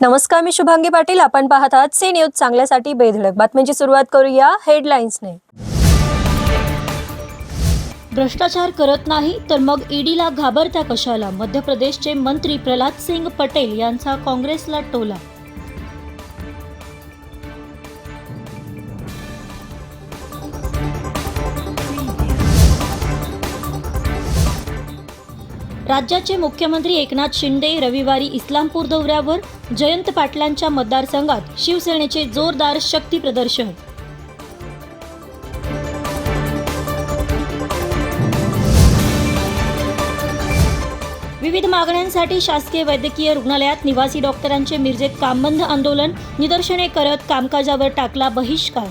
नमस्कार मी शुभांगी पाटील. आपण पाहत आहात सी न्यूज चांगल्यासाठी बेधडक. बातमीची सुरुवात करूया हेडलाईन्सने. भ्रष्टाचार करत नाही तर मग ईडीला घाबरत्या कशाला? मध्य प्रदेशचे मंत्री प्रल्हाद सिंग पटेल यांचा काँग्रेसला टोला राज्याचे मुख्यमंत्री एकनाथ शिंदे रविवारी इस्लामपूर दौऱ्यावर जयंत पाटलांच्या मतदारसंघात शिवसेनेचे जोरदार शक्ती प्रदर्शन. विविध मागण्यांसाठी शासकीय वैद्यकीय रुग्णालयात निवासी डॉक्टरांचे मिरजेत कामबंद आंदोलन निदर्शने करत कामकाजावर टाकला बहिष्कार.